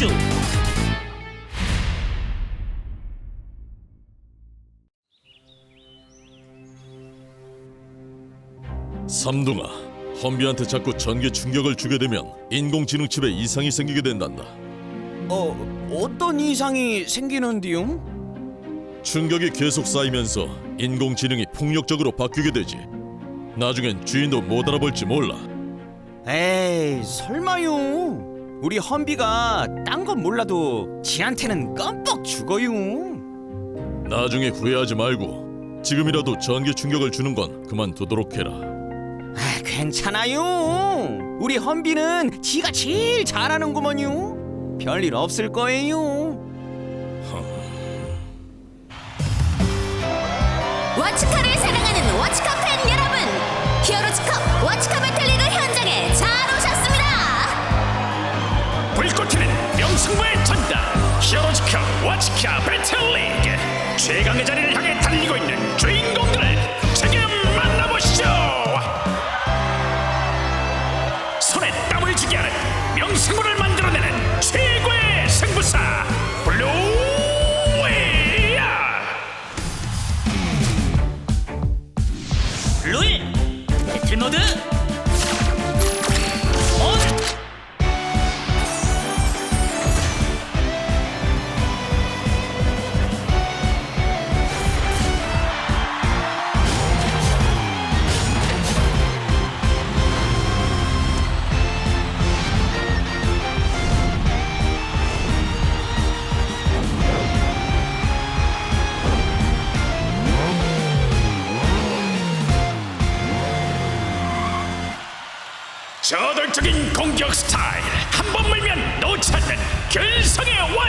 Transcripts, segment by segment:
우주 삼둥아, 험비한테 자꾸 전기 충격을 주게 되면 인공지능 칩에 이상이 생기게 된단다. 어, 어떤 이상이 생기는디요? 충격이 계속 쌓이면서 인공지능이 폭력적으로 바뀌게 되지. 나중엔 주인도 못 알아볼지 몰라. 에이, 설마요. 우리 험비가 딴 건 몰라도 지한테는 껌뻑 죽어요. 나중에 후회하지 말고 지금이라도 전기 충격을 주는 건 그만두도록 해라. 아, 괜찮아요. 우리 험비는 지가 제일 잘하는구먼요. 별일 없을 거예요. 와치카를 사랑하는 와치카 팬 여러분 히어로즈컵 와치카 배 승부의 전당 히어로즈컵 와치카 배틀리그. 최강의 자리를 향해 달리고 있는 주인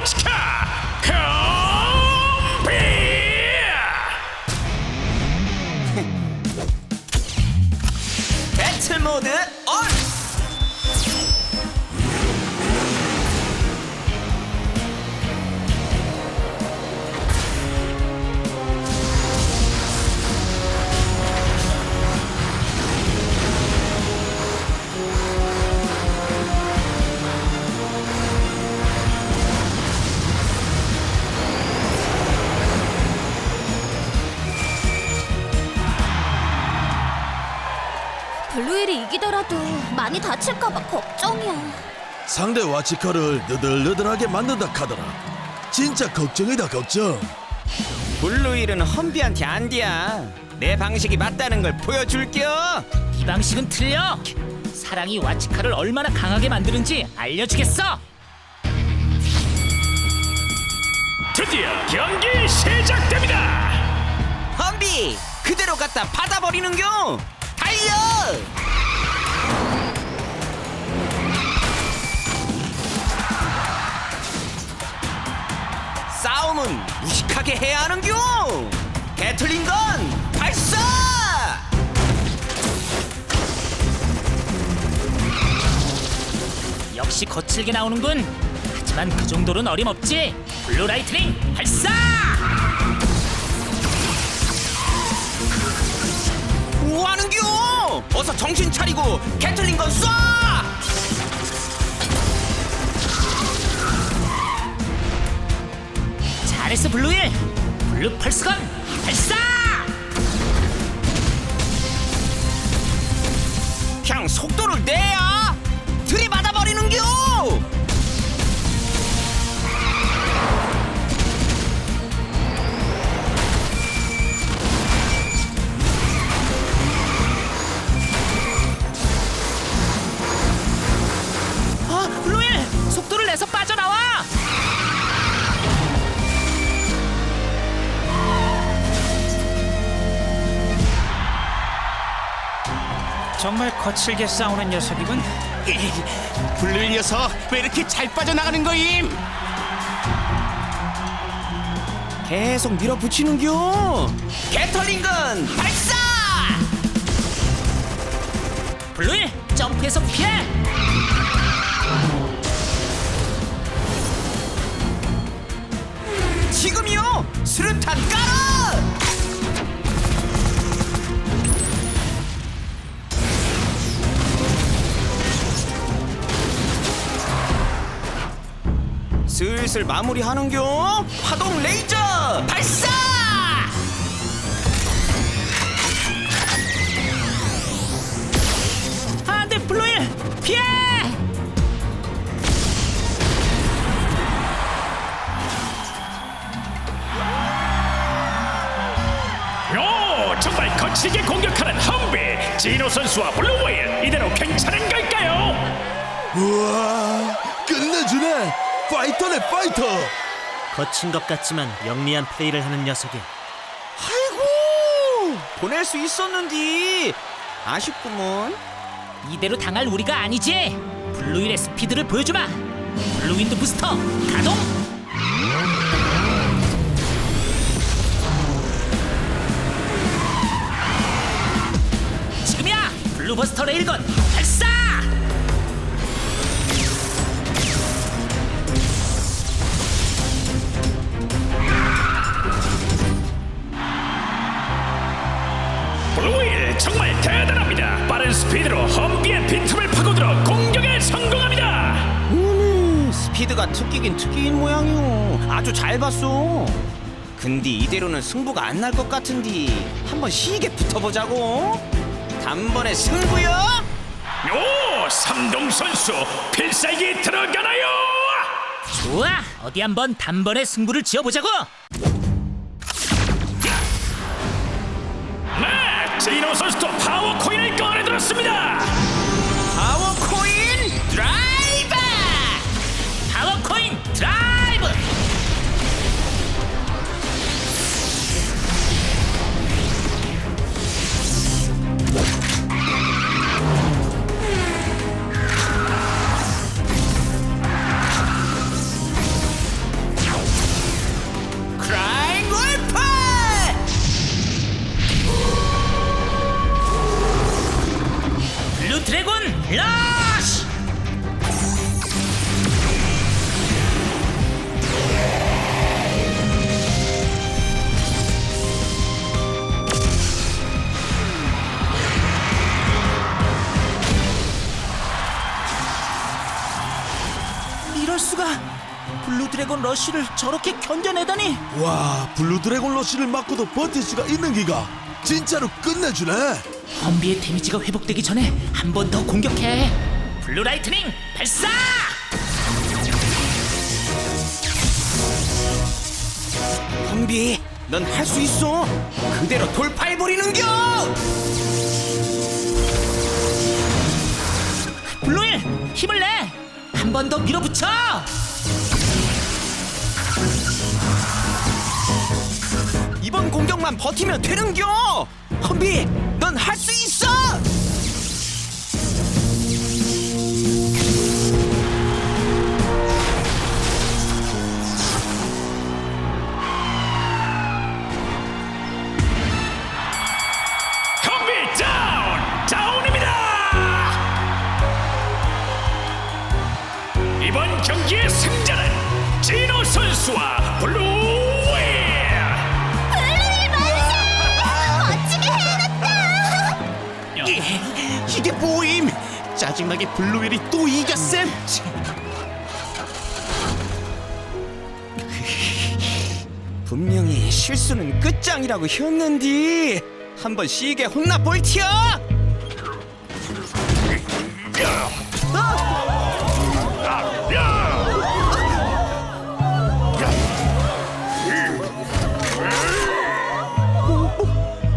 와치카 컴비 배틀 모드 이 이기더라도 많이 다칠까봐 걱정이야 상대 와치카를 느들느들하게 만든다 카더라 진짜 걱정이다 걱정 블루일은 험비한테 안 돼야. 내 방식이 맞다는 걸 보여줄게요. 이 방식은 틀려 사랑이 와치카를 얼마나 강하게 만드는지 알려주겠어 드디어 경기 시작됩니다 험비 그대로 갖다 받아버리는겨. 달려! 싸움은 무식하게 해야 하는겨. 게틀링건 발사! 역시 거칠게 나오는군 하지만 그 정도는 어림없지 블루 라이트닝 발사 뭐 하는겨? 어서 정신 차리고 게틀링건 쏴! 잘했어 블루일 블루 펄스건 발사! 그냥 속도를 내야 거칠게 싸우는 녀석이군. 블루일 녀석 왜 이렇게 잘 빠져나가는 거임? 계속 밀어붙이는겨. 게털링건 발사! 블루일 점프해서 피해 지금이요. 수류탄 깔아! 슬슬 마무리하는겨 파동 레이저 발사 안돼 블루일 피해! 오 정말 거칠게 공격하는 험비 진호 선수와 블루웨일 이대로 괜찮은 걸까요? 우와 끝내주네 파이터네 파이터 거친 것 같지만 영리한 플레이를 하는 녀석이 아이고 보낼 수 있었는디 아쉽구먼 이대로 당할 우리가 아니지. 블루일의 스피드를 보여주마. 블루윈드 부스터 가동. 지금이야. 블루버스터 레일건 음 스피드가 특기긴 특기인 모양이오 아주 잘 봤어 근데 이대로는 승부가 안 날 것 같은디 한번 시게 붙어보자고 단번에 승부요 오 삼동 선수 필살기 들어가나요? 좋아. 어디 한번 단번에 승부를 지어보자고. 네 진호 선수도 파워 코인을 꺼내 들었습니다 드래곤 러쉬를 저렇게 견뎌내다니. 와 블루 드래곤 러시를 맞고도 버틸 수가 있는 기가. 진짜로 끝내주네. 엄비의 데미지가 회복되기 전에 한 번 더 공격해. 블루 라이트닝 발사! 험비 넌 할 수 있어. 그대로 돌파해버리는겨! 블루일 힘을 내. 한 번 더 밀어붙여 이번 공격만 버티면 되는겨! 험비 넌 할 수 있어 뭐임 짜증나게 블루웰이 또 이겼음 분명히 실수는 끝장이라고 했는디 한번 시게 혼나 볼티어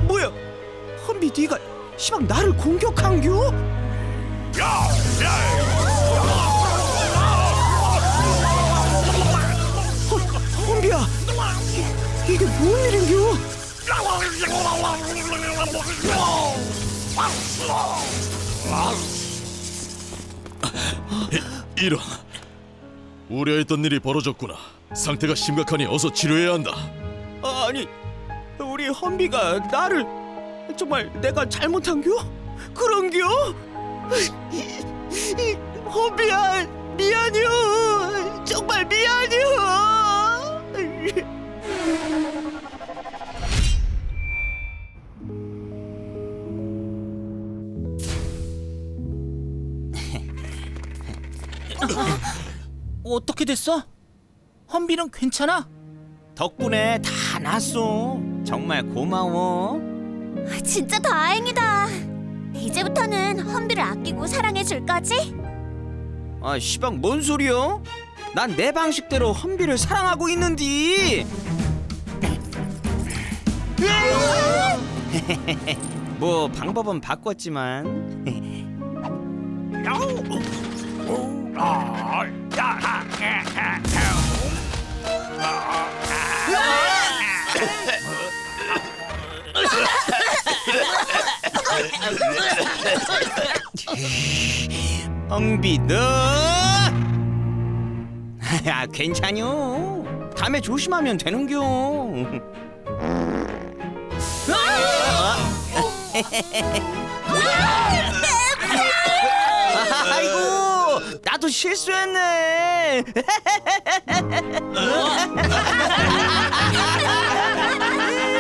뭐야 험비 네가 시방 나를 공격한겨? 어, 험비야 이- 이게 뭔 일인겨? 이런 우려했던 일이 벌어졌구나 상태가 심각하니 어서 치료해야 한다 아니 우리 험비가 나를 정말 내가 잘못한겨? 그런겨? 험비야 미안해요 정말 미안해요 어떻게 됐어? 헌비는 괜찮아? 덕분에 다 났어. 정말 고마워. 진짜 다행이다. 이제부터는 헌비를 아끼고 사랑해 줄 거지? 아, 시방 뭔 소리야? 난내 방식대로 헌비를 사랑하고 있는디. 뭐 방법은 바꿨지만 엉비너 야, 아, 괜찮요. 다음에 조심하면 되는겨. 아이고 나도 실수했네.